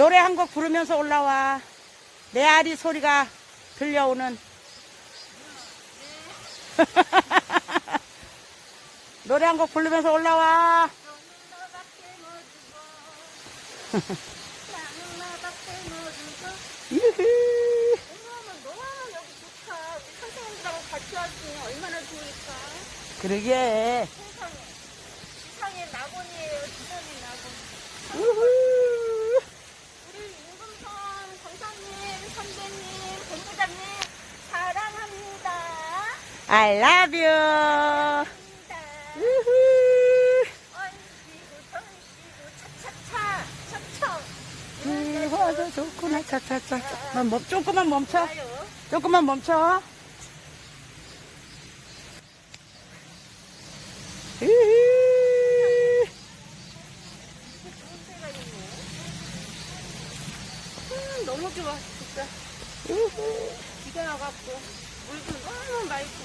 노래 한 곡 부르면서 올라와. 내 아리 소리가 들려오는. 노래 한 곡 부르면서 올라와. 유후. 그러게. 세상에. 세상에 낙원이에요. 세상에 낙원. 우후. 우리 임금선 권사님, 선배님, 본부장님 사랑합니다. I love you. 우후. 비와도 좋구나. 차차차. 멈, 멈, 조금만 멈춰. 조금만 멈춰. 으흐. 음, 너무 좋아, 진짜. 비가 와갖고 물도 너무. 으흐.